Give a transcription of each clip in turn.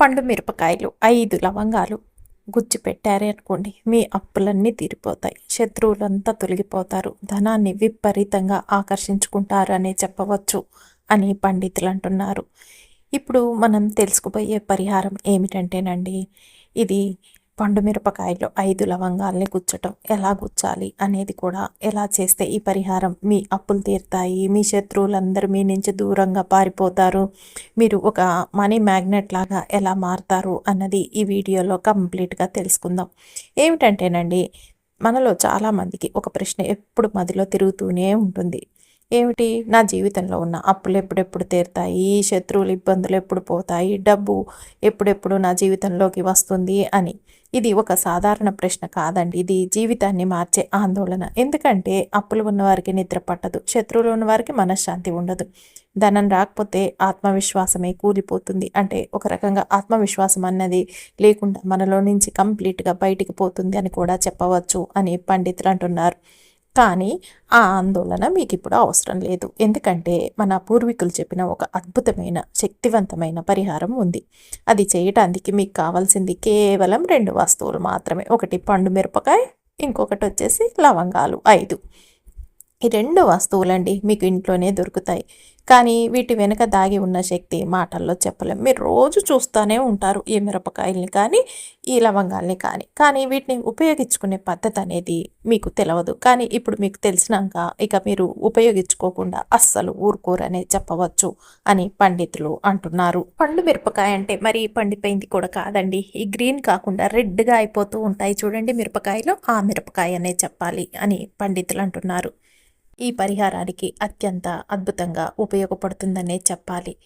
పండు మిరపకాయలు ఐదు లవంగాలు గుజ్జు పెట్టారే అనుకోండి మీ అప్పులన్నీ తీరిపోతాయి. శత్రువులంతా తొలగిపోతారు. ధనాన్ని విపరీతంగా ఆకర్షించుకుంటారు అనే చెప్పవచ్చు అని పండితులు అంటున్నారు. ఇప్పుడు మనం తెలుసుకుపోయే పరిహారం ఏమిటంటేనండి ఇది పండు మిరపకాయలు ఐదు లవంగాల్ని గుచ్చటం ఎలా గుచ్చాలి అనేది కూడా ఎలా చేస్తే ఈ పరిహారం మీ అప్పులు తీరుతాయి? మీ శత్రువులందరూ మీ నుంచి దూరంగా పారిపోతారు. మీరు ఒక మనీ మ్యాగ్నెట్ లాగా ఎలా మారుతారు అన్నది ఈ వీడియోలో కంప్లీట్గా తెలుసుకుందాం. ఏమిటంటేనండి మనలో చాలామందికి ఒక ప్రశ్న ఎప్పుడు మదిలో తిరుగుతూనే ఉంటుంది. ఏమిటి? నా జీవితంలో ఉన్న అప్పులు ఎప్పుడెప్పుడు తీరుతాయి? శత్రువులు ఇబ్బందులు ఎప్పుడు పోతాయి? డబ్బు ఎప్పుడెప్పుడు నా జీవితంలోకి వస్తుంది అని. ఇది ఒక సాధారణ ప్రశ్న కాదండి. ఇది జీవితాన్ని మార్చే ఆందోళన. ఎందుకంటే అప్పులు ఉన్నవారికి నిద్ర పట్టదు. శత్రువులు ఉన్నవారికి మనశ్శాంతి ఉండదు. ధనం రాకపోతే ఆత్మవిశ్వాసమే కూలిపోతుంది. అంటే ఒక రకంగా ఆత్మవిశ్వాసం అన్నది లేకుండా మనలో నుంచి కంప్లీట్గా బయటికి పోతుంది అని కూడా చెప్పవచ్చు అని పండితులు అంటున్నారు. కానీ ఆ ఆందోళన మీకు ఇప్పుడు అవసరం లేదు. ఎందుకంటే మన పూర్వీకులు చెప్పిన ఒక అద్భుతమైన శక్తివంతమైన పరిహారం ఉంది. అది చేయటానికి మీకు కావాల్సింది కేవలం రెండు వస్తువులు మాత్రమే. ఒకటి పండు మిరపకాయ ఇంకొకటి వచ్చేసి లవంగాలు ఐదు. ఈ రెండు వస్తువులండి మీకు ఇంట్లోనే దొరుకుతాయి. కానీ వీటి వెనుక దాగి ఉన్న శక్తి మాటల్లో చెప్పలేము మీరు రోజు చూస్తూనే ఉంటారు ఈ మిరపకాయల్ని కానీ ఈ లవంగాల్ని కానీ. కానీ వీటిని ఉపయోగించుకునే పద్ధతి అనేది మీకు తెలియదు కానీ ఇప్పుడు మీకు తెలిసినాక ఇక మీరు ఉపయోగించుకోకుండా అస్సలు ఊరుకోరనే చెప్పవచ్చు అని పండితులు అంటున్నారు. పండు మిరపకాయ అంటే మరి పండిపోయింది కూడా కాదండి. ఈ గ్రీన్ కాకుండా రెడ్గా అయిపోతూ ఉంటాయి చూడండి మిరపకాయలు. ఆ మిరపకాయ అనే చెప్పాలి అని పండితులు అంటున్నారు. ఈ పరిహారానికి అత్యంత అద్భుతంగా ఉపయోగపడుతుందనే చెప్పాలి.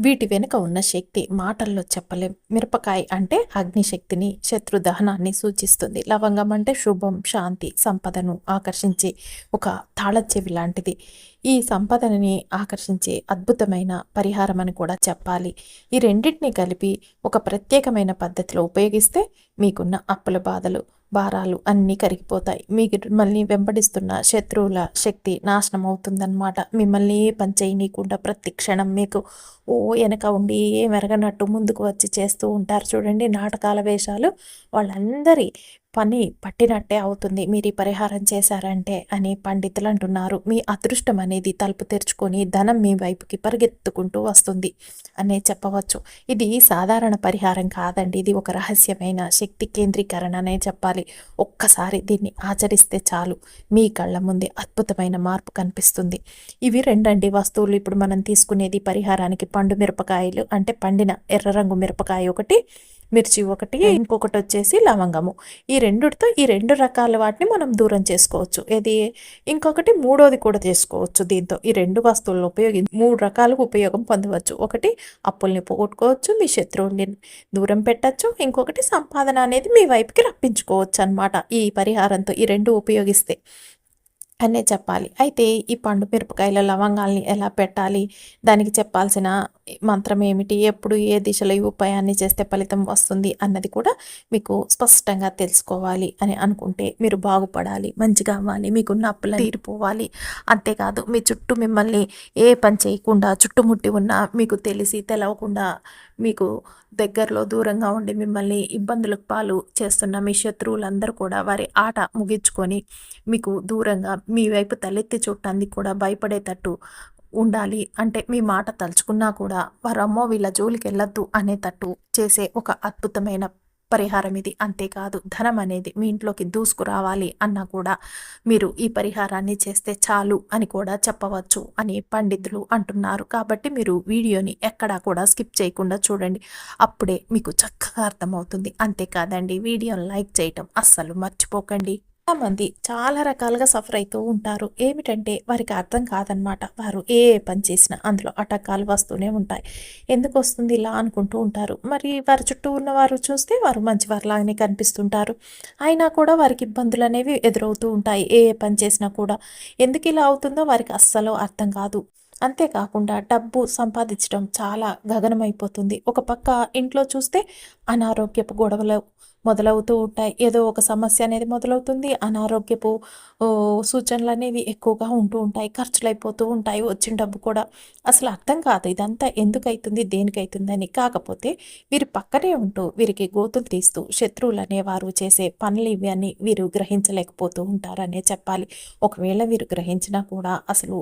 వీటి వెనుక ఉన్న శక్తి మాటల్లో చెప్పలేం. మిరపకాయ అంటే అగ్నిశక్తిని శత్రు దహనాన్ని సూచిస్తుంది. లవంగం అంటే శుభం శాంతి సంపదను ఆకర్షించే ఒక తాళచెవి లాంటిది. ఈ సంపదనని ఆకర్షించే అద్భుతమైన పరిహారం అని కూడా చెప్పాలి. ఈ రెండింటిని కలిపి ఒక ప్రత్యేకమైన పద్ధతిలో ఉపయోగిస్తే మీకున్న అప్పుల బాధలు భారాలు అన్నీ కరిగిపోతాయి. మీకు మిమ్మల్ని వెంబడిస్తున్న శత్రువుల శక్తి నాశనం అవుతుందన్నమాట మిమ్మల్ని పని చేయనీయకుండా ప్రతి క్షణం మీకు ఓ వెనక ఉండి మెరగనట్టు ముందుకు వచ్చి చేస్తూ ఉంటారు. చూడండి నాటకాల వేషాలు వాళ్ళందరి పని పట్టినట్టే అవుతుంది. మీరు ఈ పరిహారం చేశారంటే అని పండితులు అంటున్నారు. మీ అదృష్టం అనేది తలుపు తెరుచుకొని ధనం మీ వైపుకి పరిగెత్తుకుంటూ వస్తుంది అనే చెప్పవచ్చు. ఇది సాధారణ పరిహారం కాదండి. ఇది ఒక రహస్యమైన శక్తి కేంద్రీకరణ అనే చెప్పాలి. ఒక్కసారి దీన్ని ఆచరిస్తే చాలు. మీ కళ్ళ ముందే అద్భుతమైన మార్పు కనిపిస్తుంది. ఇవి రెండండి వస్తువులు. ఇప్పుడు మనం తీసుకునేది పరిహారానికి పండు మిరపకాయలు అంటే పండిన ఎర్ర రంగు మిరపకాయ ఒకటి మిర్చి ఒకటి ఇంకొకటి వచ్చేసి లవంగము. ఈ రెండుతో ఈ రెండు రకాల వాటిని మనం దూరం చేసుకోవచ్చు. ఇది ఇంకొకటి మూడోది కూడా చేసుకోవచ్చు దీంతో. ఈ రెండు వస్తువులను ఉపయోగించి మూడు రకాలుగా ఉపయోగం పొందవచ్చు. ఒకటి అప్పుల్ని పోగొట్టుకోవచ్చు మీ శత్రువుల్ని దూరం పెట్టచ్చు. ఇంకొకటి సంపాదన అనేది మీ వైపుకి రప్పించుకోవచ్చు అనమాట ఈ పరిహారంతో ఈ రెండు ఉపయోగిస్తే. అనే చెప్పాలి. అయితే ఈ పండు మిరపకాయల లవంగాల్ని ఎలా పెట్టాలి? దానికి చెప్పాల్సిన మంత్రం ఏమిటి? ఎప్పుడు ఏ దిశలో ఈ ఉపాయాన్ని చేస్తే ఫలితం వస్తుంది అన్నది కూడా మీకు స్పష్టంగా తెలుసుకోవాలి అని అనుకుంటే మీరు బాగుపడాలి మంచిగా అవ్వాలి మీకున్న అప్పులు తీరిపోవాలి. అంతేకాదు మీ చుట్టూ మిమ్మల్ని ఏ పని చేయకుండా చుట్టుముట్టి ఉన్నా మీకు తెలిసి తెలవకుండా మీకు దగ్గరలో దూరంగా ఉండి మిమ్మల్ని ఇబ్బందులకు పాలు చేస్తున్న మీ శత్రువులందరూ కూడా వారి ఆట ముగించుకొని మీకు దూరంగా మీ వైపు తలెత్తి చూడటానికి కూడా భయపడేటట్టు ఉండాలి. అంటే మీ మాట తలుచుకున్నా కూడా వారమ్మో వీళ్ళ జోలికి వెళ్ళొద్దు అనేటట్టు చేసే ఒక అద్భుతమైన పరిహారం ఇది అంతేకాదు ధనం అనేది మీ ఇంట్లోకి దూసుకురావాలి అన్నా కూడా మీరు ఈ పరిహారాన్ని చేస్తే చాలు అని కూడా చెప్పవచ్చు అని పండితులు అంటున్నారు. కాబట్టి మీరు వీడియోని ఎక్కడా కూడా స్కిప్ చేయకుండా చూడండి. అప్పుడే మీకు చక్కగా అర్థమవుతుంది. అంతేకాదండి వీడియోని లైక్ చేయటం అస్సలు మర్చిపోకండి. మంది చాలా రకాలుగా సఫర్ అవుతూ ఉంటారు. ఏమిటంటే వారికి అర్థం కాదనమాట. వారు ఏ పని చేసినా అందులో అటకాలు వస్తూనే ఉంటాయి. ఎందుకు వస్తుంది ఇలా అనుకుంటూ ఉంటారు. మరి వారి చుట్టూ ఉన్నవారు చూస్తే వారు మంచివారిలాగానే కనిపిస్తుంటారు. అయినా కూడా వారికి ఇబ్బందులు అనేవి ఎదురవుతూ ఉంటాయి. ఏ పని చేసినా కూడా ఎందుకు ఇలా అవుతుందో వారికి అస్సలు అర్థం కాదు. అంతేకాకుండా డబ్బు సంపాదించడం చాలా గగనమైపోతుంది. ఒక పక్క ఇంట్లో చూస్తే అనారోగ్యపు గొడవలు మొదలవుతూ ఉంటాయి. ఏదో ఒక సమస్య అనేది మొదలవుతుంది. అనారోగ్యపు సూచనలు అనేవి ఎక్కువగా ఉంటూ ఉంటాయి. ఖర్చులు అయిపోతూ ఉంటాయి. వచ్చిన డబ్బు కూడా అసలు అర్థం కాదు. ఇదంతా ఎందుకైతుంది? దేనికైతుందని. కాకపోతే వీరి పక్కనే ఉంటూ వీరికి గోతులు తీస్తూ శత్రువులు అనేవారు చేసే పనులు ఇవి అని వీరు గ్రహించలేకపోతూ ఉంటారనే చెప్పాలి. ఒకవేళ వీరు గ్రహించినా కూడా అసలు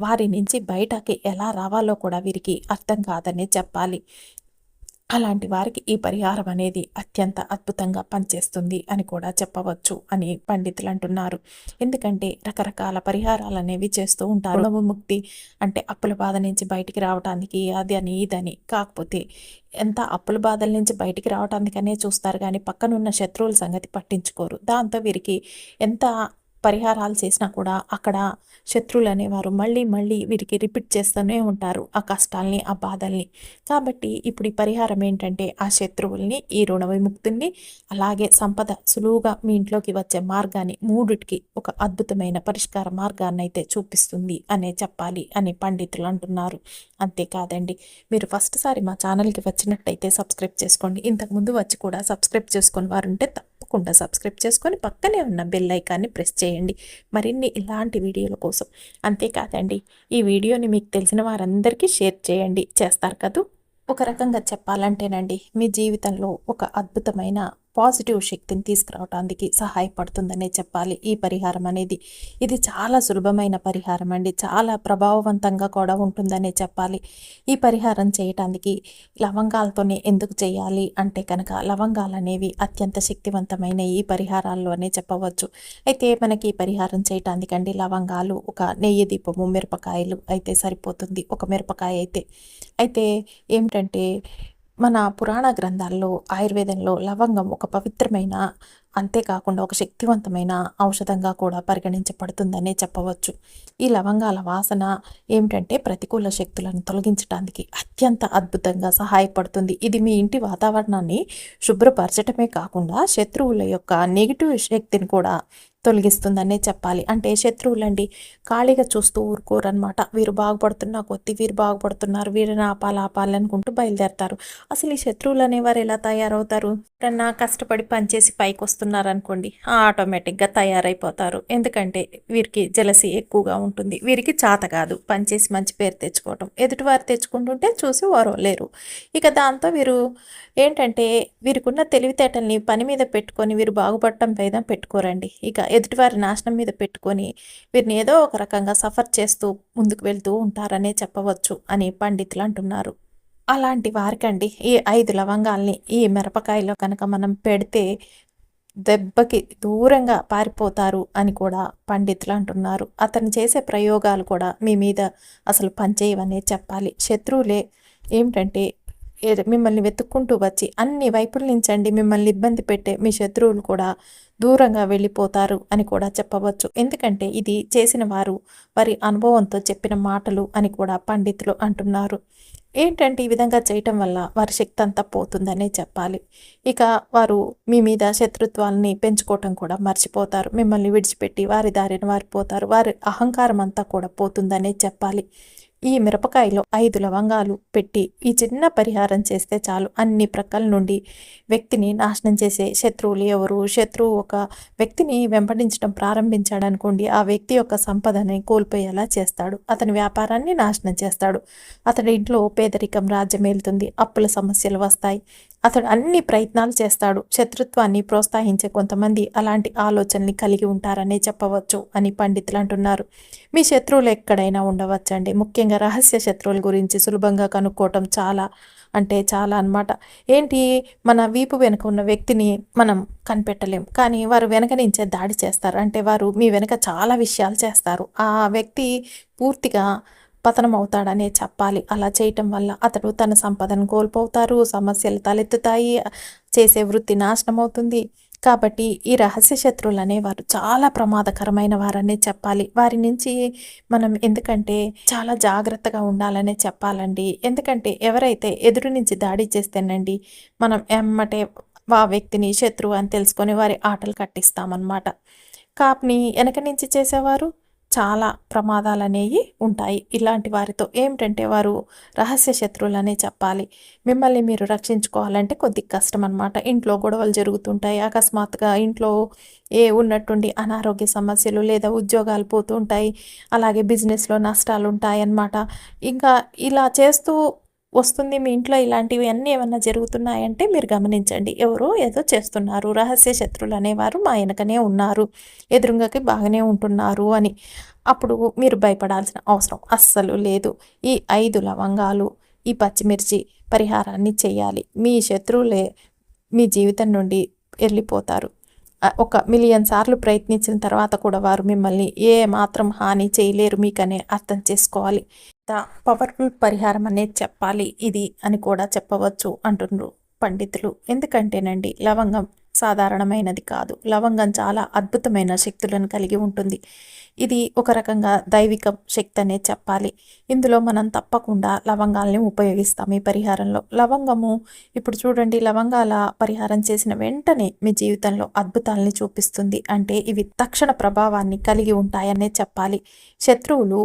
వారి నుంచి బయటకి ఎలా రావాలో కూడా వీరికి అర్థం కాదనే చెప్పాలి. అలాంటి వారికి ఈ పరిహారం అనేది అత్యంత అద్భుతంగా పనిచేస్తుంది అని కూడా చెప్పవచ్చు అని పండితులు అంటున్నారు. ఎందుకంటే రకరకాల పరిహారాలు అనేవి చేస్తూ ఉంటారు. ముక్తి అంటే అప్పుల బాధ నుంచి బయటికి రావడానికి అది అని ఇదని కాకపోతే ఎంత అప్పుల బాధల నుంచి బయటికి రావడానికనే చూస్తారు కానీ పక్కనున్న శత్రువుల సంగతి పట్టించుకోరు. దాంతో వీరికి ఎంత పరిహారాలు చేసినా కూడా అక్కడ శత్రువులు అనేవారు మళ్ళీ మళ్ళీ వీరికి రిపీట్ చేస్తూనే ఉంటారు ఆ కష్టాల్ని ఆ బాధల్ని. కాబట్టి ఇప్పుడు ఈ పరిహారం ఏంటంటే ఆ శత్రువుల్ని ఈ రుణ విముక్తుల్ని అలాగే సంపద సులువుగా మీ ఇంట్లోకి వచ్చే మార్గాన్ని మూడిటికి ఒక అద్భుతమైన పరిష్కార మార్గాన్ని అయితే చూపిస్తుంది అనే చెప్పాలి అని పండితులు అంటున్నారు. అంతేకాదండి మీరు ఫస్ట్ సారి మా ఛానల్కి వచ్చినట్టయితే సబ్స్క్రైబ్ చేసుకోండి. ఇంతకుముందు వచ్చి కూడా సబ్స్క్రైబ్ చేసుకొని వారుంటే తప్పకుండా సబ్స్క్రైబ్ చేసుకొని పక్కనే ఉన్న బెల్ ఐకాన్ని ప్రెస్ చేయండి. మరిన్ని ఇలాంటి వీడియోల కోసం అంతేకాదండి ఈ వీడియోని మీకు తెలిసిన వారందరికీ షేర్ చేయండి. చేస్తారు కదూ? ఒక రకంగా చెప్పాలంటేనండి మీ జీవితంలో ఒక అద్భుతమైన పాజిటివ్ శక్తిని తీసుకురావడానికి సహాయపడుతుందనే చెప్పాలి ఈ పరిహారం అనేది. ఇది చాలా సులభమైన పరిహారం అండి. చాలా ప్రభావవంతంగా కూడా ఉంటుందనే చెప్పాలి. ఈ పరిహారం చేయటానికి లవంగాలతోనే ఎందుకు చేయాలి అంటే కనుక లవంగాలు అనేవి అత్యంత శక్తివంతమైన ఈ పరిహారాల్లోనే చెప్పవచ్చు. అయితే మనకి ఈ పరిహారం చేయటానికండి లవంగాలు ఒక నెయ్యి దీపము మిరపకాయలు అయితే సరిపోతుంది. ఒక మిరపకాయ అయితే. అయితే ఏమిటంటే మన పురాణ గ్రంథాల్లో ఆయుర్వేదంలో లవంగం ఒక పవిత్రమైన అంతేకాకుండా ఒక శక్తివంతమైన ఔషధంగా కూడా పరిగణించబడుతుందనే చెప్పవచ్చు. ఈ లవంగాల వాసన ఏమిటంటే ప్రతికూల శక్తులను తొలగించడానికి అత్యంత అద్భుతంగా సహాయపడుతుంది. ఇది మీ ఇంటి వాతావరణాన్ని శుభ్రపరచటమే కాకుండా శత్రువుల యొక్క నెగిటివ్ శక్తిని కూడా తొలగిస్తుందనే చెప్పాలి. అంటే శత్రువులండి ఖాళీగా చూస్తూ ఊరుకోరనమాట వీరు బాగుపడుతున్న కొద్ది వీరు బాగుపడుతున్నారు వీరిని ఆపాలి ఆపాలి అనుకుంటూ బయలుదేరతారు. అసలు ఈ శత్రువులు అనేవారు ఎలా తయారవుతారు? ఎప్పుడన్నా కష్టపడి పనిచేసి పైకి వస్తున్నారు అనుకోండి ఆటోమేటిక్గా తయారైపోతారు. ఎందుకంటే వీరికి జలసి ఎక్కువగా ఉంటుంది. వీరికి చాత కాదు. పనిచేసి మంచి పేరు తెచ్చుకోవటం. ఎదుటివారు తెచ్చుకుంటుంటే చూసి లేరు. ఇక దాంతో వీరు ఏంటంటే వీరికున్న తెలివితేటల్ని పని మీద పెట్టుకొని వీరు బాగుపడటం పైన పెట్టుకోరండి. ఇక ఎదుటివారి నాశనం మీద పెట్టుకొని వీరిని ఏదో ఒక రకంగా సఫర్ చేస్తూ ముందుకు వెళ్తూ ఉంటారనే చెప్పవచ్చు అని పండితులు అంటున్నారు. అలాంటి వారికండి ఈ ఐదు లవంగాల్ని ఈ మిరపకాయలో కనుక మనం పెడితే దెబ్బకి దూరంగా పారిపోతారు అని కూడా పండితులు అంటున్నారు. అతను చేసే ప్రయోగాలు కూడా మీ మీద అసలు పనిచేయవనే చెప్పాలి. శత్రువులే ఏమిటంటే మిమ్మల్ని వెతుక్కుంటూ వచ్చి అన్ని వైపుల నుంచండి మిమ్మల్ని ఇబ్బంది పెట్టే మీ శత్రువులు కూడా దూరంగా వెళ్ళిపోతారు అని కూడా చెప్పవచ్చు. ఎందుకంటే ఇది చేసిన వారు వారి అనుభవంతో చెప్పిన మాటలు అని కూడా పండితులు అంటున్నారు. ఏంటంటే ఈ విధంగా చేయటం వల్ల వారి శక్తి అంతా పోతుందనే చెప్పాలి. ఇక వారు మీ మీద శత్రుత్వాలని పెంచుకోవటం కూడా మర్చిపోతారు. మిమ్మల్ని విడిచిపెట్టి వారి దారిని వారిపోతారు. వారి అహంకారం అంతా కూడా పోతుందనే చెప్పాలి. ఈ మిరపకాయలో ఐదు లవంగాలు పెట్టి ఈ చిన్న పరిహారం చేస్తే చాలు. అన్ని ప్రక్కల నుండి వ్యక్తిని నాశనం చేసే శత్రువులు ఎవరు? శత్రువు ఒక వ్యక్తిని వెంపడించడం ప్రారంభించాడు అనుకోండి ఆ వ్యక్తి యొక్క సంపదని కోల్పోయేలా చేస్తాడు. అతని వ్యాపారాన్ని నాశనం చేస్తాడు. అతడి ఇంట్లో పేదరికం రాజ్యమేలుతుంది అప్పుల సమస్యలు వస్తాయి. అతడు అన్ని ప్రయత్నాలు చేస్తాడు. శత్రుత్వాన్ని ప్రోత్సహించే కొంతమంది అలాంటి ఆలోచనని కలిగి ఉంటారనే చెప్పవచ్చు అని పండితులు అంటున్నారు. మీ శత్రువులు ఎక్కడైనా ఉండవచ్చండి. ముఖ్యంగా రహస్య శత్రువుల గురించి సులభంగా కనుక్కోవటం చాలా అంటే చాలా అనమాట ఏంటి? మన వీపు వెనుక ఉన్న వ్యక్తిని మనం కనిపెట్టలేం. కానీ వారు వెనక నుంచే దాడి చేస్తారు. అంటే వారు మీ వెనుక చాలా విషయాలు చేస్తారు. ఆ వ్యక్తి పూర్తిగా పతనం అవుతాడనే చెప్పాలి. అలా చేయటం వల్ల అతడు తన సంపదను కోల్పోతారు సమస్యలు తలెత్తుతాయి చేసే వృత్తి నాశనం అవుతుంది కాబట్టి ఈ రహస్య శత్రువులు అనేవారు చాలా ప్రమాదకరమైన వారనే చెప్పాలి. వారి నుంచి మనం ఎందుకంటే చాలా జాగ్రత్తగా ఉండాలనే చెప్పాలండి. ఎందుకంటే ఎవరైతే ఎదురు నుంచి దాడి చేస్తేనండి మనం ఎమ్మటే ఆ వ్యక్తిని శత్రువు అని తెలుసుకొని వారి ఆటలు కట్టిస్తామన్నమాట. కాప్ని వెనక నుంచి చేసేవారు? చాలా ప్రమాదాలు అనేవి ఉంటాయి. ఇలాంటి వారితో ఏమిటంటే వారు రహస్య శత్రువులనే చెప్పాలి. మిమ్మల్ని మీరు రక్షించుకోవాలంటే కొద్ది కష్టం అనమాట ఇంట్లో గొడవలు జరుగుతుంటాయి. అకస్మాత్తుగా ఇంట్లో ఏ ఉన్నట్టుండి అనారోగ్య సమస్యలు లేదా ఉద్యోగాలు పోతుంటాయి అలాగే బిజినెస్లో నష్టాలు ఉంటాయి అన్నమాట ఇంకా ఇలా చేస్తూ వస్తుంది మీ ఇంట్లో ఇలాంటివి అన్నీ ఏమన్నా జరుగుతున్నాయంటే మీరు గమనించండి. ఎవరో ఏదో చేస్తున్నారు. రహస్య శత్రులు అనేవారు మా వెనకనే ఉన్నారు. ఎదురుంగకి బాగానే ఉంటున్నారు అని. అప్పుడు మీరు భయపడాల్సిన అవసరం అస్సలు లేదు. ఈ ఐదు లవంగాలు ఈ పచ్చిమిర్చి పరిహారాన్ని చేయాలి. మీ శత్రువులే మీ జీవితం నుండి వెళ్ళిపోతారు ఒక మిలియన్ సార్లు ప్రయత్నించిన తర్వాత కూడా వారు మిమ్మల్ని ఏ మాత్రం హాని చేయలేరు మీకనే అర్థం చేసుకోవాలి. పవర్ఫుల్ పరిహారం అనేది చెప్పాలి. ఇది అని కూడా చెప్పవచ్చు అంటున్నారు పండితులు. ఎందుకంటేనండి లవంగం సాధారణమైనది కాదు. లవంగం చాలా అద్భుతమైన శక్తులను కలిగి ఉంటుంది. ఇది ఒక రకంగా దైవిక శక్తి అనే చెప్పాలి. ఇందులో మనం తప్పకుండా లవంగాల్ని ఉపయోగిస్తాం ఈ పరిహారంలో. లవంగము ఇప్పుడు చూడండి లవంగాల పరిహారం చేసిన వెంటనే మీ జీవితంలో అద్భుతాలని చూపిస్తుంది. అంటే ఇవి తక్షణ ప్రభావాన్ని కలిగి ఉంటాయనే చెప్పాలి. శత్రువులు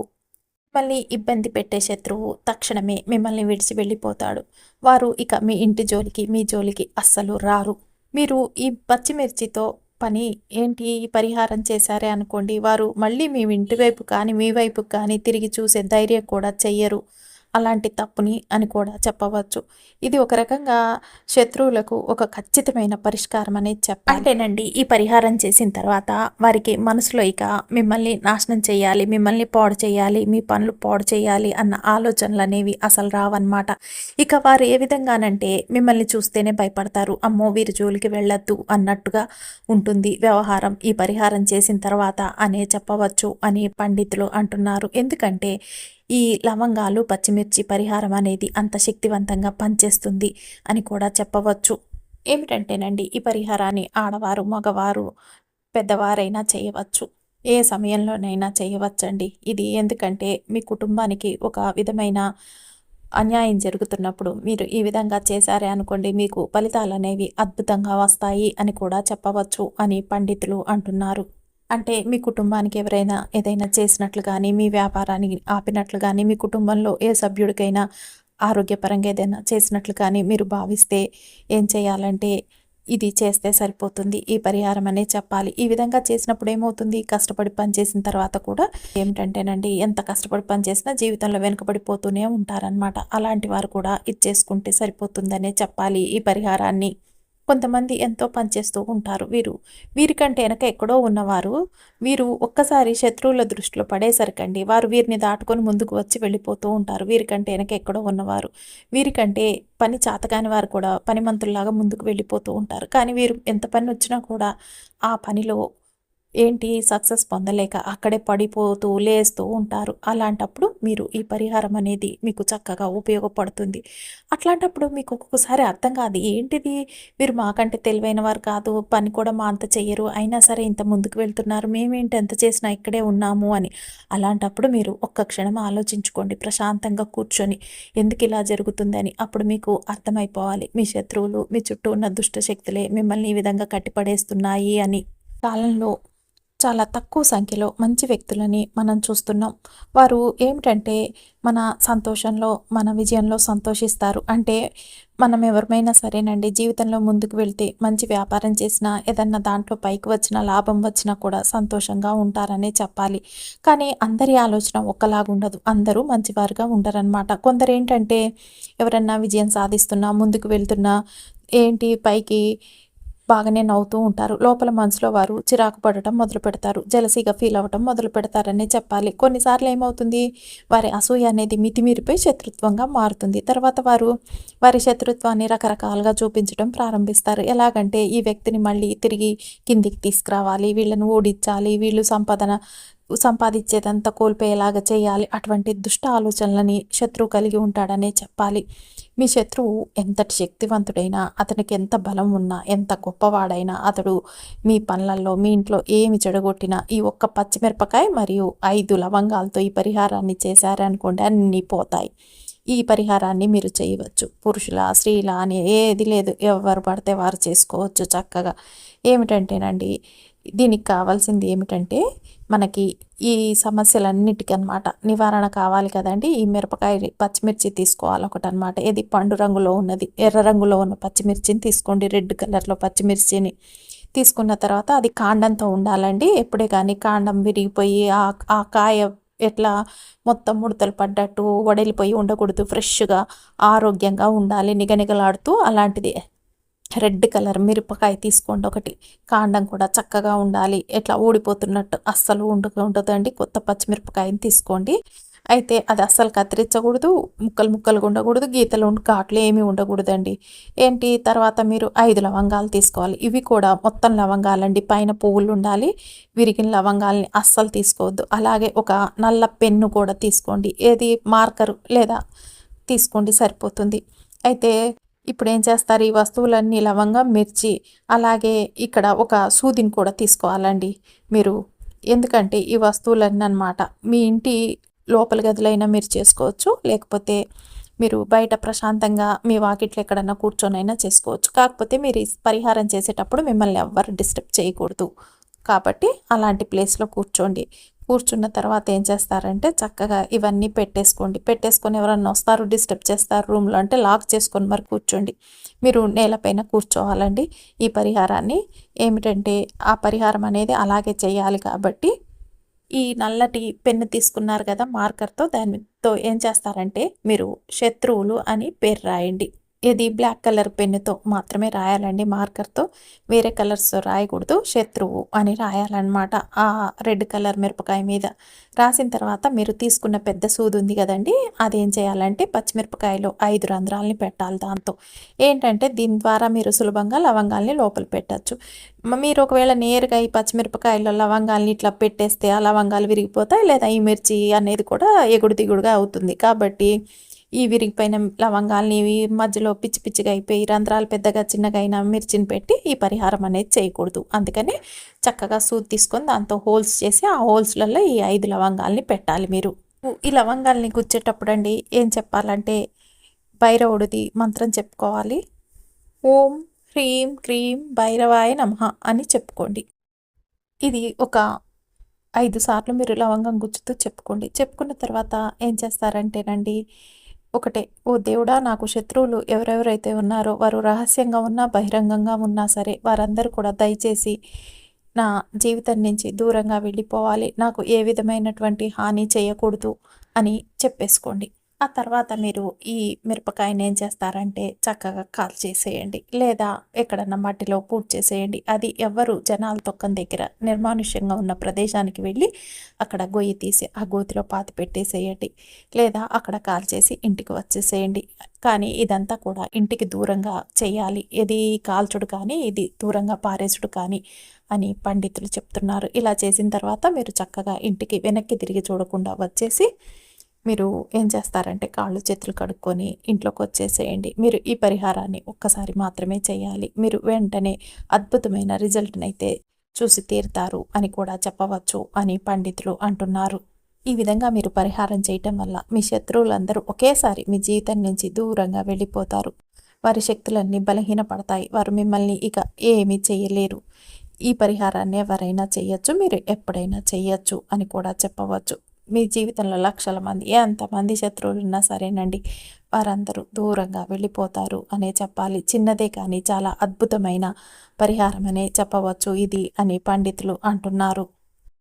మిమ్మల్ని ఇబ్బంది పెట్టే శత్రువు తక్షణమే మిమ్మల్ని విడిచి వెళ్ళిపోతాడు. వారు ఇక మీ ఇంటి జోలికి మీ జోలికి అస్సలు రారు. మీరు ఈ పచ్చిమిర్చితో పని ఏంటి? పరిహారం చేశారే అనుకోండి. వారు మళ్ళీ మీ ఇంటి వైపు కానీ మీ వైపు కానీ తిరిగి చూసే ధైర్యం కూడా చెయ్యరు. అలాంటి తప్పుని అని కూడా చెప్పవచ్చు. ఇది ఒక రకంగా శత్రువులకు ఒక ఖచ్చితమైన పరిష్కారం అనేది చెప్పాలి. అంటేనండి ఈ పరిహారం చేసిన తర్వాత వారికి మనసులో ఇక మిమ్మల్ని నాశనం చేయాలి మిమ్మల్ని పాడు చేయాలి మీ పనులు పాడు చేయాలి అన్న ఆలోచనలు అనేవి అసలు రావన్నమాట. ఇక వారు ఏ విధంగానంటే మిమ్మల్ని చూస్తేనే భయపడతారు. అమ్మో వీరి జోలికి వెళ్ళొద్దు అన్నట్టుగా ఉంటుంది వ్యవహారం. ఈ పరిహారం చేసిన తర్వాత అనే చెప్పవచ్చు అని పండితులు అంటున్నారు. ఎందుకంటే ఈ లవంగాలు పచ్చిమిర్చి పరిహారం అనేది అంత శక్తివంతంగా పనిచేస్తుంది అని కూడా చెప్పవచ్చు. ఏమిటంటేనండి ఈ పరిహారాన్ని ఆడవారు మగవారు పెద్దవారైనా చేయవచ్చు. ఏ సమయంలోనైనా చేయవచ్చండి. ఇది ఎందుకంటే మీ కుటుంబానికి ఒక విధమైన అన్యాయం జరుగుతున్నప్పుడు మీరు ఈ విధంగా చేశారే అనుకోండి మీకు ఫలితాలు అనేవి అద్భుతంగా వస్తాయి అని కూడా చెప్పవచ్చు అని పండితులు అంటున్నారు. అంటే మీ కుటుంబానికి ఎవరైనా ఏదైనా చేసినట్లు కానీ మీ వ్యాపారాన్ని ఆపినట్లు కానీ మీ కుటుంబంలో ఏ సభ్యుడికైనా ఆరోగ్యపరంగా ఏదైనా చేసినట్లు కానీ మీరు భావిస్తే ఏం చేయాలంటే ఇది చేస్తే సరిపోతుంది ఈ పరిహారం అనే చెప్పాలి. ఈ విధంగా చేసినప్పుడు ఏమవుతుంది? కష్టపడి పనిచేసిన తర్వాత కూడా ఏమిటంటేనండి ఎంత కష్టపడి పనిచేసినా జీవితంలో వెనుకబడిపోతూనే ఉంటారనమాట అలాంటి వారు కూడా ఇది చేసుకుంటే సరిపోతుందనే చెప్పాలి ఈ పరిహారాన్ని. కొంతమంది ఎంతో పనిచేస్తూ ఉంటారు. వీరు వీరికంటే వెనక ఎక్కడో ఉన్నవారు వీరు ఒక్కసారి శత్రువుల దృష్టిలో పడేసరికండి వారు వీరిని దాటుకొని ముందుకు వచ్చి వెళ్ళిపోతూ ఉంటారు. వీరికంటే వెనక ఎక్కడో ఉన్నవారు వీరికంటే పని చాతకాని వారు కూడా పని మంత్రులాగా ముందుకు వెళ్ళిపోతూ ఉంటారు. కానీ వీరు ఎంత పని వచ్చినా కూడా ఆ పనిలో ఏంటి సక్సెస్ పొందలేక అక్కడే పడిపోతూ లేస్తూ ఉంటారు. అలాంటప్పుడు మీరు ఈ పరిహారం అనేది మీకు చక్కగా ఉపయోగపడుతుంది. అట్లాంటప్పుడు మీకు ఒక్కొక్కసారి అర్థం కాదు ఏంటిది? మీరు మాకంటే తెలివైన వారు కాదు పని కూడా మా అంత చెయ్యరు అయినా సరే ఇంత ముందుకు వెళ్తున్నారు మేమేంటి ఎంత చేసినా ఇక్కడే ఉన్నాము అని. అలాంటప్పుడు మీరు ఒక్క క్షణం ఆలోచించుకోండి ప్రశాంతంగా కూర్చొని ఎందుకు ఇలా జరుగుతుందని. అప్పుడు మీకు అర్థమైపోవాలి. మీ శత్రువులు మీ చుట్టూ ఉన్న దుష్ట శక్తులే మిమ్మల్ని ఈ విధంగా కట్టిపడేస్తున్నాయి అని. కాలంలో చాలా తక్కువ సంఖ్యలో మంచి వ్యక్తులని మనం చూస్తున్నాం. వారు ఏమిటంటే మన సంతోషంలో మన విజయంలో సంతోషిస్తారు. అంటే మనం ఎవరిమైనా సరేనండి జీవితంలో ముందుకు వెళ్తే మంచి వ్యాపారం చేసినా ఏదన్నా దాంట్లో పైకి వచ్చినా లాభం వచ్చినా కూడా సంతోషంగా ఉంటారనే చెప్పాలి. కానీ అందరి ఆలోచన ఒక్కలాగా ఉండదు. అందరూ మంచివారుగా ఉండరనమాట కొందరు ఏంటంటే ఎవరన్నా విజయం సాధిస్తున్నా ముందుకు వెళ్తున్నా ఏంటి పైకి బాగానే నవ్వుతూ ఉంటారు. లోపల మనసులో వారు చిరాకు పడటం మొదలు పెడతారు. జలసీగా ఫీల్ అవ్వటం మొదలు పెడతారనే చెప్పాలి. కొన్నిసార్లు ఏమవుతుంది? వారి అసూయ అనేది మితిమీరిపోయి శత్రుత్వంగా మారుతుంది. తర్వాత వారు వారి శత్రుత్వాన్ని రకరకాలుగా చూపించడం ప్రారంభిస్తారు. ఎలాగంటే ఈ వ్యక్తిని మళ్ళీ తిరిగి కిందికి తీసుకురావాలి. వీళ్ళను ఓడించాలి. వీళ్ళు సంపాదన సంపాదించేదంతా కోల్పోయేలాగా చేయాలి. అటువంటి దుష్ట ఆలోచనలని శత్రువు కలిగి ఉంటాడనే చెప్పాలి. మీ శత్రువు ఎంతటి శక్తివంతుడైనా అతనికి ఎంత బలం ఉన్నా ఎంత గొప్పవాడైనా అతడు మీ పనులలో మీ ఇంట్లో ఏమి చెడగొట్టినా ఈ ఒక్క పచ్చిమిరపకాయ మరియు ఐదు లవంగాలతో ఈ పరిహారాన్ని చేశారనుకోండి అన్నీ పోతాయి. ఈ పరిహారాన్ని మీరు చేయవచ్చు. పురుషుల స్త్రీల అని ఏది లేదు. ఎవరు పడితే వారు చేసుకోవచ్చు చక్కగా. ఏమిటంటేనండి దీనికి కావాల్సింది ఏమిటంటే మనకి ఈ సమస్యలన్నిటికీ అనమాట నివారణ కావాలి కదండి. ఈ మిరపకాయ పచ్చిమిర్చి తీసుకోవాలి ఒకటి అనమాట ఇది పండు రంగులో ఉన్నది ఎర్ర రంగులో ఉన్న పచ్చిమిర్చిని తీసుకోండి. రెడ్ కలర్లో పచ్చిమిర్చిని తీసుకున్న తర్వాత అది కాండంతో ఉండాలండి. ఎప్పుడే కానీ కాండం విరిగిపోయి ఆ కాయ ఎట్లా మొత్తం ముడతలు పడ్డట్టు వడలిపోయి ఉండకూడదు. ఫ్రెష్గా ఆరోగ్యంగా ఉండాలి. నిగనిగలాడుతూ అలాంటిది రెడ్ కలర్ మిరపకాయ తీసుకోండి ఒకటి. కాండం కూడా చక్కగా ఉండాలి. ఎట్లా ఊడిపోతున్నట్టు అస్సలు ఉండదండి. కొత్త పచ్చిమిరపకాయని తీసుకోండి. అయితే అది అస్సలు కత్తిరించకూడదు ముక్కలు ముక్కలు ఉండకూడదు గీతలు ఘాట్లు ఏమీ ఉండకూడదండి. ఏంటి? తర్వాత మీరు ఐదు లవంగాలు తీసుకోవాలి. ఇవి కూడా మొత్తం లవంగాలండి. పైన పువ్వులు ఉండాలి. విరిగిన లవంగాలని అస్సలు తీసుకోవద్దు. అలాగే ఒక నల్ల పెన్ను కూడా తీసుకోండి. ఏది? మార్కరు లేదా? తీసుకోండి సరిపోతుంది. అయితే ఇప్పుడు ఏం చేస్తారు? ఈ వస్తువులన్నీ లవంగం మిర్చి అలాగే ఇక్కడ ఒక సూదిని కూడా తీసుకోవాలండి. మీరు ఎందుకంటే ఈ వస్తువులన్నీ అనమాట మీ ఇంటి లోపల గదులైనా మీరు చేసుకోవచ్చు. లేకపోతే మీరు బయట ప్రశాంతంగా మీ వాకిట్లో ఎక్కడన్నా కూర్చొనైనా చేసుకోవచ్చు. కాకపోతే మీరు పరిహారం చేసేటప్పుడు మిమ్మల్ని ఎవ్వరు డిస్టర్బ్ చేయకూడదు. కాబట్టి అలాంటి ప్లేస్లో కూర్చోండి. కూర్చున్న తర్వాత ఏం చేస్తారంటే చక్కగా ఇవన్నీ పెట్టేసుకోండి. పెట్టేసుకొని ఎవరన్నా వస్తారు డిస్టర్బ్ చేస్తారు రూమ్లో అంటే లాక్ చేసుకొని మరి కూర్చోండి. మీరు నేలపైన కూర్చోవాలండి. ఈ పరిహారాన్ని ఏమిటంటే ఆ పరిహారం అనేది అలాగే చేయాలి కాబట్టి ఈ నల్లటి పెన్ను తీసుకున్నారు కదా మార్కర్తో దానితో ఏం చేస్తారంటే మీరు శత్రువులు అని పేరు రాయండి. ఇది బ్లాక్ కలర్ పెన్నుతో మాత్రమే రాయాలండి మార్కర్తో. వేరే కలర్స్ రాయకూడదు శత్రువు అని రాయాలన్నమాట. ఆ రెడ్ కలర్ మిరపకాయ మీద రాసిన తర్వాత మీరు తీసుకున్న పెద్ద సూది ఉంది కదండి అదేం చేయాలంటే పచ్చిమిరపకాయలో ఐదు రంధ్రాలని పెట్టాలి దాంతో. ఏంటంటే దీని ద్వారా మీరు సులభంగా లవంగాల్ని లోపల పెట్టచ్చు. మీరు ఒకవేళ నేరుగా ఈ పచ్చిమిరపకాయలో లవంగాల్ని ఇట్లా పెట్టేస్తే ఆ లవంగాలు విరిగిపోతాయి లేదా ఈ మిర్చి అనేది కూడా ఎగుడు దిగుడుగా అవుతుంది. కాబట్టి ఈ విరిగిపోయిన లవంగాల్ని మధ్యలో పిచ్చి పిచ్చిగా అయిపోయి రంధ్రాలు పెద్దగా చిన్నగా అయిన మిర్చిని పెట్టి ఈ పరిహారం అనేది చేయకూడదు. అందుకని చక్కగా సూది తీసుకొని దాంతో హోల్స్ చేసి ఆ హోల్స్లలో ఈ ఐదు లవంగాల్ని పెట్టాలి మీరు. ఈ లవంగాల్ని గుచ్చేటప్పుడు అండి ఏం చెప్పాలంటే భైరవుడిది మంత్రం చెప్పుకోవాలి. ఓం హ్రీం క్రీం భైరవాయ నమ అని చెప్పుకోండి. ఇది ఒక ఐదు సార్లు మీరు లవంగం గుచ్చుతూ చెప్పుకోండి. చెప్పుకున్న తర్వాత ఏం చేస్తారంటేనండి ఒకటే. ఓ దేవుడా నాకు శత్రువులు ఎవరెవరైతే ఉన్నారో వారు రహస్యంగా ఉన్నా బహిరంగంగా ఉన్నా సరే వారందరూ కూడా దయచేసి నా జీవితం నుంచి దూరంగా వెళ్ళిపోవాలి. నాకు ఏ విధమైనటువంటి హాని చేయకూడదు అని చెప్పేసుకోండి. ఆ తర్వాత మీరు ఈ మిరపకాయని ఏం చేస్తారంటే చక్కగా కాల్ చేసేయండి. లేదా ఎక్కడన్నా మట్టిలో పూజ చేసేయండి. అది ఎవరు జనాలు తొక్కని దగ్గర నిర్మానుష్యంగా ఉన్న ప్రదేశానికి వెళ్ళి అక్కడ గొయ్యి తీసి ఆ గోతిలో పాతి పెట్టేసేయండి. లేదా అక్కడ కాల్ చేసి ఇంటికి వచ్చేసేయండి. కానీ ఇదంతా కూడా ఇంటికి దూరంగా చేయాలి. ఇది కాల్చుడు కానీ ఇది దూరంగా పారేసుడు కానీ అని పండితులు చెప్తున్నారు. ఇలా చేసిన తర్వాత మీరు చక్కగా ఇంటికి వెనక్కి తిరిగి చూడకుండా వచ్చేసి మీరు ఏం చేస్తారంటే కాళ్ళు చేతులు కడుక్కొని ఇంట్లోకి వచ్చేసేయండి. మీరు ఈ పరిహారాన్ని ఒక్కసారి మాత్రమే చేయాలి. మీరు వెంటనే అద్భుతమైన రిజల్ట్ని అయితే చూసి తీరుతారు అని కూడా చెప్పవచ్చు అని పండితులు అంటున్నారు. ఈ విధంగా మీరు పరిహారం చేయటం వల్ల మీ శత్రువులందరూ ఒకేసారి మీ జీవితం నుంచి దూరంగా వెళ్ళిపోతారు. వారి శక్తులన్నీ బలహీనపడతాయి. వారు మిమ్మల్ని ఇక ఏమీ చేయలేరు. ఈ పరిహారాన్ని ఎవరైనా చేయొచ్చు మీరు ఎప్పుడైనా చేయొచ్చు అని కూడా చెప్పవచ్చు. మీ జీవితంలో లక్షల మంది ఎంతమంది శత్రువులు ఉన్నా సరేనండి వారందరూ దూరంగా వెళ్ళిపోతారు అనే చెప్పాలి. చిన్నదే కానీ చాలా అద్భుతమైన పరిహారం అనే చెప్పవచ్చు ఇది అని పండితులు అంటున్నారు.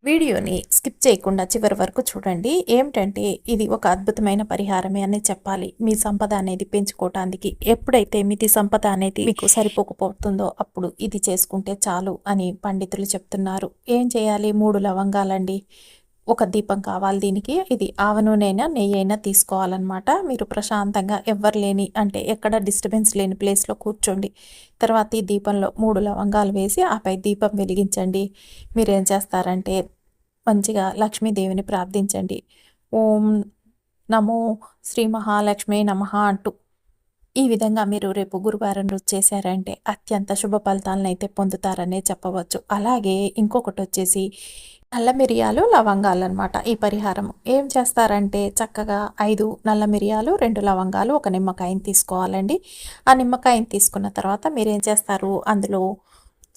వీడియోని స్కిప్ చేయకుండా చివరి వరకు చూడండి. ఏమిటంటే ఇది ఒక అద్భుతమైన పరిహారమే అని చెప్పాలి. మీ సంపద అనేది పెంచుకోవటానికి ఎప్పుడైతే మితి సంపద అనేది మీకు సరిపోకపోతుందో అప్పుడు ఇది చేసుకుంటే చాలు అని పండితులు చెప్తున్నారు. ఏం చేయాలి? మూడు లవంగాలండి. ఒక దీపం కావాలి దీనికి. ఇది ఆవ నూనె నెయ్యి అయినా తీసుకోవాలన్నమాట. మీరు ప్రశాంతంగా ఎవ్వరు లేని అంటే ఎక్కడ డిస్టర్బెన్స్ లేని ప్లేస్లో కూర్చోండి. తర్వాత ఈ దీపంలో మూడు లవంగాలు వేసి ఆపై దీపం వెలిగించండి. మీరు ఏం చేస్తారంటే మంచిగా లక్ష్మీదేవిని ప్రార్థించండి. ఓం నమో శ్రీ మహాలక్ష్మి నమ అంటూ. ఈ విధంగా మీరు రేపు గురువారం రోజు చేశారంటే అత్యంత శుభ ఫలితాలను అయితే పొందుతారనే చెప్పవచ్చు. అలాగే ఇంకొకటి వచ్చేసి నల్ల మిరియాలు లవంగాలు అనమాట ఈ పరిహారం ఏం చేస్తారంటే చక్కగా ఐదు నల్ల మిరియాలు రెండు లవంగాలు ఒక నిమ్మకాయని తీసుకోవాలండి. ఆ నిమ్మకాయని తీసుకున్న తర్వాత మీరు ఏం చేస్తారు? అందులో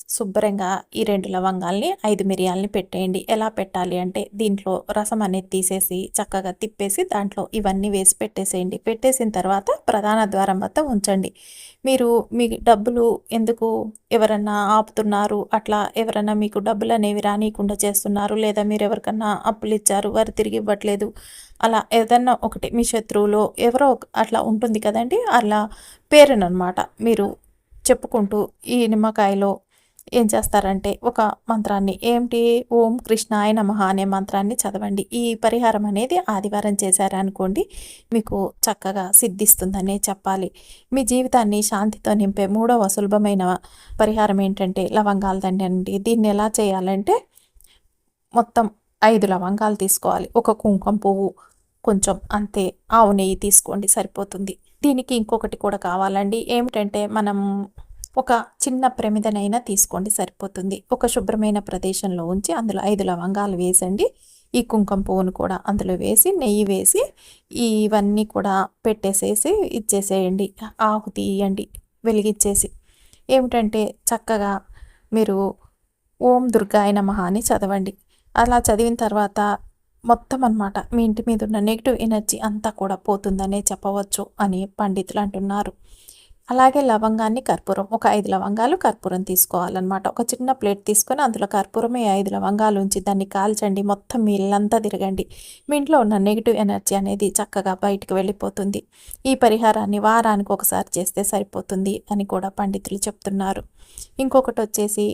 శుభ్రంగా ఈ రెండు లవంగాల్ని ఐదు మిరియాలని పెట్టేయండి. ఎలా పెట్టాలి అంటే దీంట్లో రసం అనేది తీసేసి చక్కగా తిప్పేసి దాంట్లో ఇవన్నీ వేసి పెట్టేసేయండి. పెట్టేసిన తర్వాత ప్రధాన ద్వారం వద్ద ఉంచండి. మీరు మీ డబ్బులు ఎందుకు ఎవరన్నా ఆపుతున్నారు? అట్లా ఎవరన్నా మీకు డబ్బులు అనేవి రానియకుండా చేస్తున్నారు. లేదా మీరు ఎవరికన్నా అప్పులు ఇచ్చారు వారు తిరిగి ఇవ్వట్లేదు. అలా ఏదన్నా ఒకటి మీ శత్రువులో ఎవరో అట్లా ఉంటుంది కదండి? అలా పేరునమాట. మీరు చెప్పుకుంటూ ఈ నిమ్మకాయలో ఏం చేస్తారంటే ఒక మంత్రాన్ని ఏమిటి? ఓం కృష్ణాయ నమ అనే మంత్రాన్ని చదవండి. ఈ పరిహారం అనేది ఆదివారం చేశారనుకోండి మీకు చక్కగా సిద్ధిస్తుందనే చెప్పాలి. మీ జీవితాన్ని శాంతితో నింపే మూడవ సులభమైన పరిహారం ఏంటంటే లవంగాలు దండి అండి దీన్ని ఎలా చేయాలంటే మొత్తం ఐదు లవంగాలు తీసుకోవాలి. ఒక కుంకుమ పువ్వు కొంచెం అంతే ఆవు నెయ్యి తీసుకోండి సరిపోతుంది. దీనికి ఇంకొకటి కూడా కావాలండి. ఏమిటంటే మనం ఒక చిన్న ప్రమిదనైనా తీసుకోండి సరిపోతుంది. ఒక శుభ్రమైన ప్రదేశంలో ఉంచి అందులో ఐదు లవంగాలు వేసండి. ఈ కుంకుమ పువ్వును కూడా అందులో వేసి నెయ్యి వేసి ఇవన్నీ కూడా పెట్టేసేసి ఇచ్చేసేయండి. ఆకు తీయండి వెలిగించేసి ఏమిటంటే చక్కగా మీరు ఓం దుర్గాయ నమ అని చదవండి. అలా చదివిన తర్వాత మొత్తం అనమాట మీ ఇంటి మీద ఉన్న నెగిటివ్ ఎనర్జీ అంతా కూడా పోతుందనే చెప్పవచ్చు అని పండితులు అంటున్నారు. అలాగే లవంగాన్ని కర్పూరం ఒక ఐదు లవంగాలు కర్పూరం తీసుకోవాలన్నమాట. ఒక చిన్న ప్లేట్ తీసుకొని అందులో కర్పూరమే ఐదు లవంగాలు ఉంచి దాన్ని కాల్చండి. మొత్తం మీ ఇల్లంతా తిరగండి. మీ ఇంట్లో ఉన్న నెగిటివ్ ఎనర్జీ అనేది చక్కగా బయటకు వెళ్ళిపోతుంది. ఈ పరిహారాన్ని వారానికి ఒకసారి చేస్తే సరిపోతుంది అని కూడా పండితులు చెప్తున్నారు. ఇంకొకటి వచ్చేసి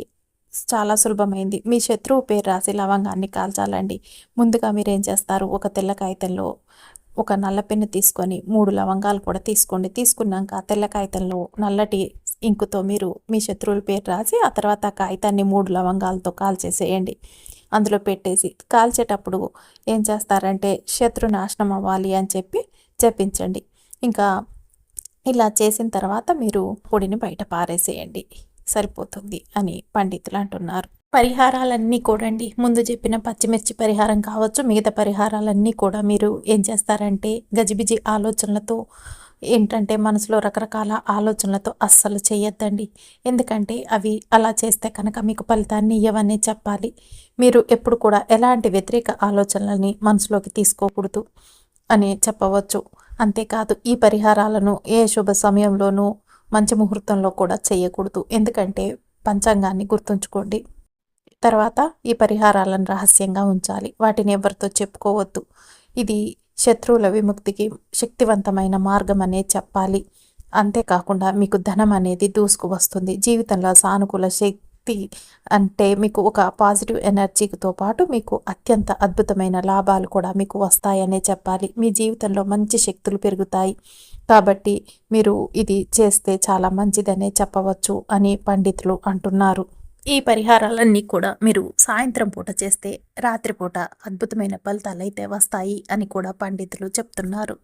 చాలా సులభమైంది. మీ శత్రువు పేరు రాసి లవంగాన్ని కాల్చాలండి. ముందుగా మీరు ఏం చేస్తారు? ఒక తెల్ల కాగితంలో ఒక నల్ల పెన్ను తీసుకొని మూడు లవంగాలు కూడా తీసుకోండి. తీసుకున్నాక తెల్ల కాగితంలో నల్లటి ఇంకుతో మీరు మీ శత్రువుల పేరు రాసి ఆ తర్వాత ఆ కాగితాన్ని మూడు లవంగాలతో కాల్చేసేయండి. అందులో పెట్టేసి కాల్చేటప్పుడు ఏం చేస్తారంటే శత్రు నాశనం అవ్వాలి అని చెప్పి చెప్పించండి. ఇంకా ఇలా చేసిన తర్వాత మీరు పొడిని బయట పారేసేయండి. సరిపోతుంది అని పండితులు అంటున్నారు. పరిహారాలన్నీ కూడండి. ముందు చెప్పిన పచ్చిమిర్చి పరిహారం కావచ్చు మిగతా పరిహారాలన్నీ కూడా మీరు ఏం చేస్తారంటే గజిబిజి ఆలోచనలతో ఏంటంటే మనసులో రకరకాల ఆలోచనలతో అస్సలు చేయొద్దండి. ఎందుకంటే అవి అలా చేస్తే కనుక మీకు ఫలితాన్ని ఇవ్వని చెప్పాలి. మీరు ఎప్పుడు కూడా ఎలాంటి వ్యతిరేక ఆలోచనలని మనసులోకి తీసుకోకూడదు అని చెప్పవచ్చు. అంతేకాదు ఈ పరిహారాలను ఏ శుభ సమయంలోనూ మంచి ముహూర్తంలో కూడా చేయకూడదు. ఎందుకంటే పంచాంగాన్ని గుర్తుంచుకోండి. తర్వాత ఈ పరిహారాలను రహస్యంగా ఉంచాలి. వాటిని ఎవరితో చెప్పుకోవద్దు. ఇది శత్రువుల విముక్తికి శక్తివంతమైన మార్గం అనే చెప్పాలి. అంతేకాకుండా మీకు ధనం అనేది దూసుకు వస్తుంది. జీవితంలో సానుకూల శక్తి అంటే మీకు ఒక పాజిటివ్ ఎనర్జీతో పాటు మీకు అత్యంత అద్భుతమైన లాభాలు కూడా మీకు వస్తాయనే చెప్పాలి. మీ జీవితంలో మంచి శక్తులు పెరుగుతాయి. కాబట్టి మీరు ఇది చేస్తే చాలా మంచిదనే చెప్పవచ్చు అని పండితులు అంటున్నారు. ఈ పరిహారాలన్నీ కూడా మీరు సాయంత్రం పూట చేస్తే రాత్రిపూట అద్భుతమైన ఫలితాలు అయితే వస్తాయి అని కూడా పండితులు చెప్తున్నారు.